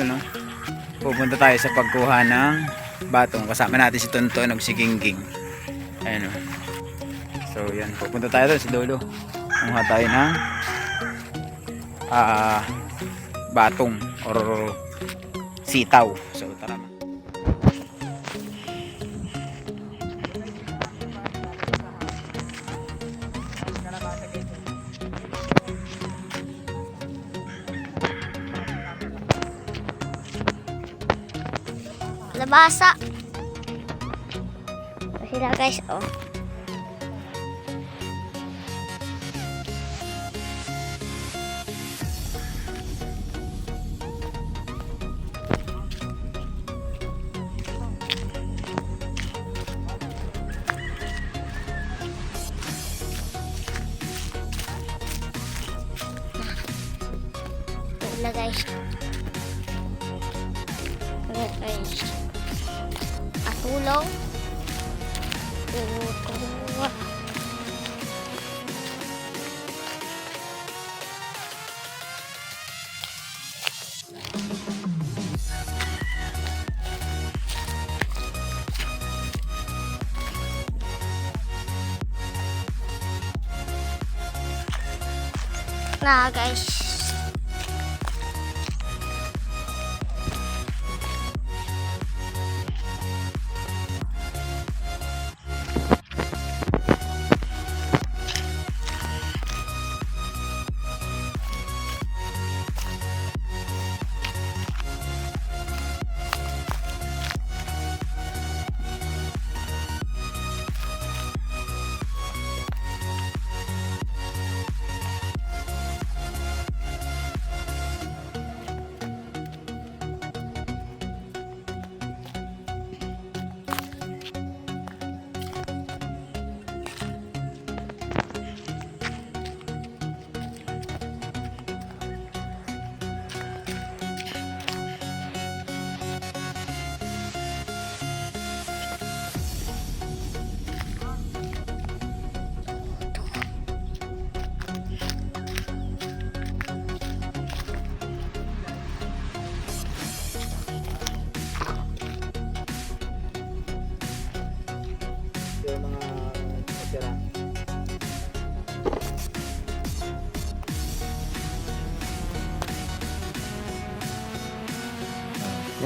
idol, no? Pupunta tayo sa pagkuha ng batong. Kasama natin si Tonton at si Gingging. Ayan, no? So, yan. Pupunta tayo doon sa dulo. Kumuha tayo ng ah batong or sitaw. So, tara na. Labasa. Sila guys, oh. Sila guys. Sila guys. Atulong. Tutuwa. Na guys.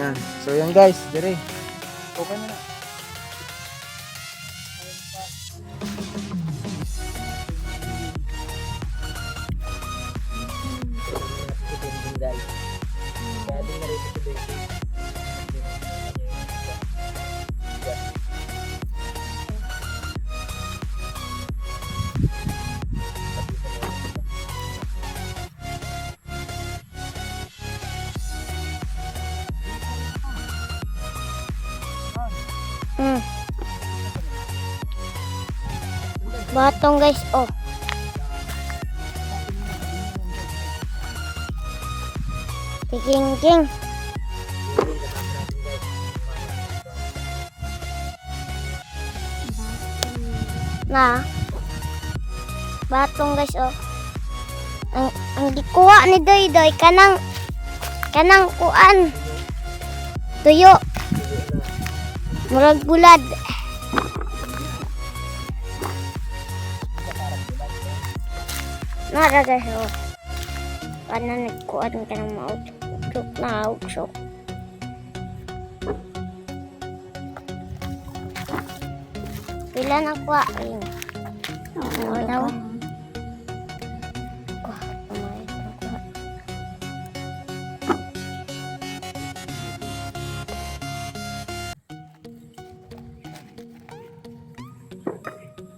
Yan. So yan guys, dire. Okay na na. Batong guys, oh. King king. Na. Batong guys, oh. Ang, ang gikuha ni Doy Doy kanang kanang kuan. Tuyo. Murag bulad. Nara guys, oh. Paano nagkuhan ka ng mautsok na autsok. Pila na kuha. Ayun. Ano daw?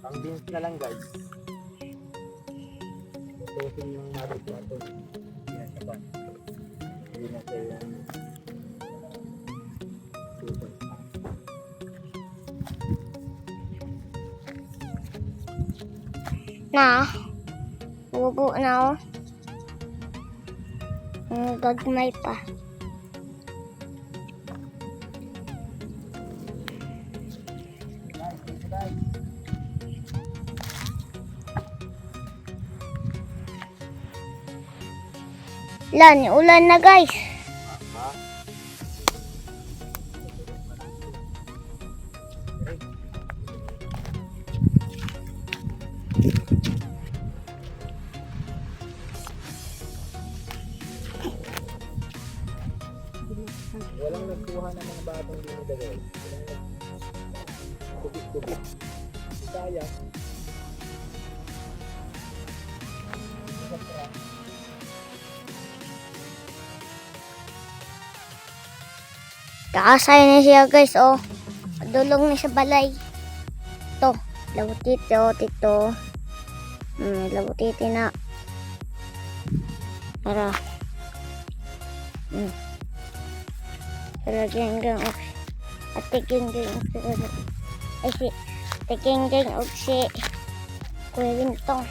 Ang beans na lang guys. Tutusin yung natin ito. Yan sa pan. Hindi na kailangan. Na. Bubo na oh. Gagmay pa. Lan, ulan na guys. Walang nagkuha ng mga batong dinidagay. Kubik-kubik. Kaya, Kakasay na siya guys, oh. Dulong na sa balay. To, labutiti, oh, tito. Hmm, labutiti na. Tara. Hmm. Tara, geng-geng, oh. Ate geng-geng, oh. Ay, si, ate geng-geng, oh, si. Kuya Wintong.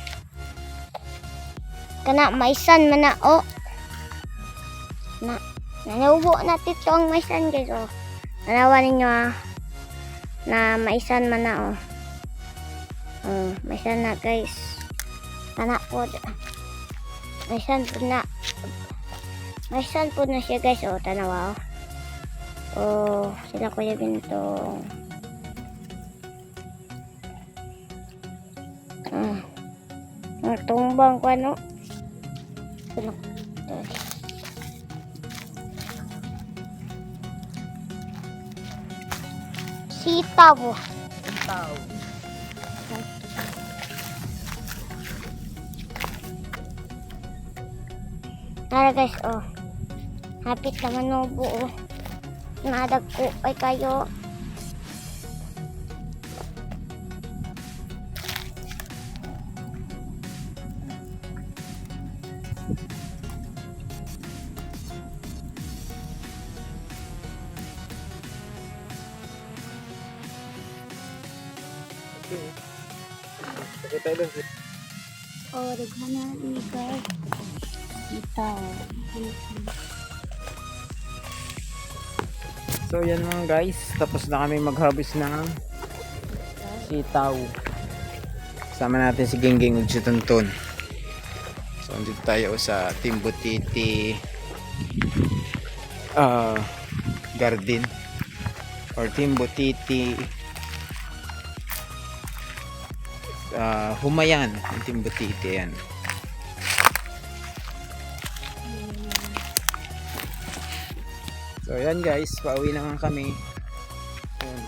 Kana, maisan man na. Na, Nanaubo na tito ang maisan guys oh. Nanawa ninyo ah. Na maisan man na oh. Oh, maisan na guys. Anak po. Maisan po na. Maisan po na siya guys oh. Tanawa oh. Oh, sila kuya bintong. Ah. Ang tumbang ko ano. Ano? Sitaw. Tao. Tara guys, oh. Hapit naman no buo. Nadag ko ay kayo. Sakit tayo lang. Oh, daghana ni guys. Sitaw. So yan mga guys, tapos na kami mag-harvest ng sitaw. Kasama natin si Gingging ug si Tonton. So andito tayo sa Timbutiti uh, Garden or Timbutiti uh, Humayan ang Timbutiti yan. So yan guys, pauwi na nga kami. Ayan.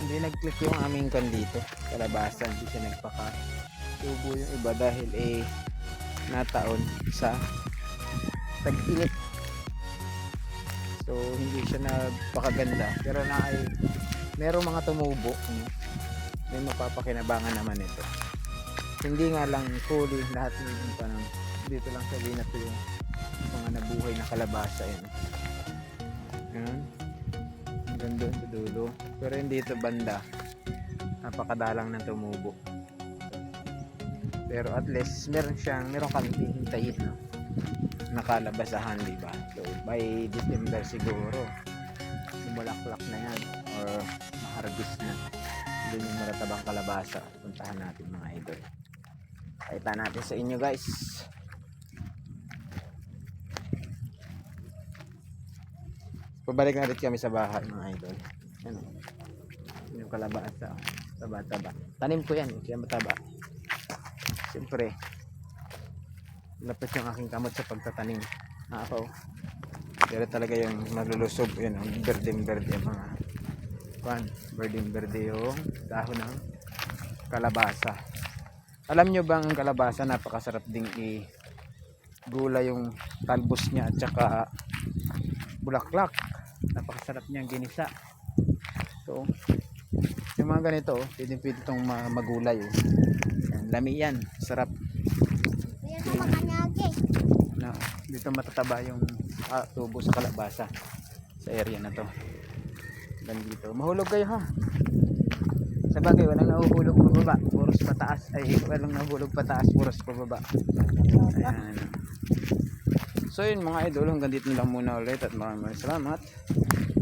Hindi nag-click yung aming kan dito. Kalabasan, hindi siya nagpaka tubo yung iba dahil eh nataon sa tag-init. So hindi siya nagpakaganda. Pero na ay merong mga tumubo. May mapapakinabangan naman ito. Hindi nga lang fully lahat ng parang dito lang sa na to yung mga nabuhay na kalabasa yun. Yan. Hanggang doon sa dulo. Pero hindi ito banda. Napakadalang ng tumubo. Pero at least meron siyang, meron kami hihintayin no? nakalabasahan, di ba? So by December siguro, sumulaklak na yan or maharvest na. Doon yung maratabang kalabasa. Puntahan natin mga idol. Pakita natin sa inyo guys. Pabalik na rin kami sa bahay mga idol. Ano? Yung kalabasa. Taba-taba. Tanim ko yan. Kaya mataba. Siyempre. Lapit yung aking kamot sa pagtatanim. Nakapaw. Pero talaga yung malulusob. Yun. Yung berdeng-berde yung mga kwan. Berdeng-berde yung dahon ng kalabasa. Alam nyo bang ang kalabasa napakasarap ding i gula yung talbos niya at saka bulaklak napakasarap niyang ginisa so yung mga ganito oh, pwede pwede itong ma- magulay oh. Lami yan sarap na dito matataba yung ah, tubo sa kalabasa sa area na to Hanggang dito mahulog kayo ha? Sa bagay walang nahuhulog pababa. Puros pataas. Ay walang nahuhulog pataas. Puros pababa. Ayan. So yun mga idol hanggang dito lang muna ulit at maraming maraming salamat.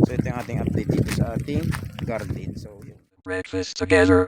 So ito yung ating update dito sa ating garden. So yun. Breakfast together.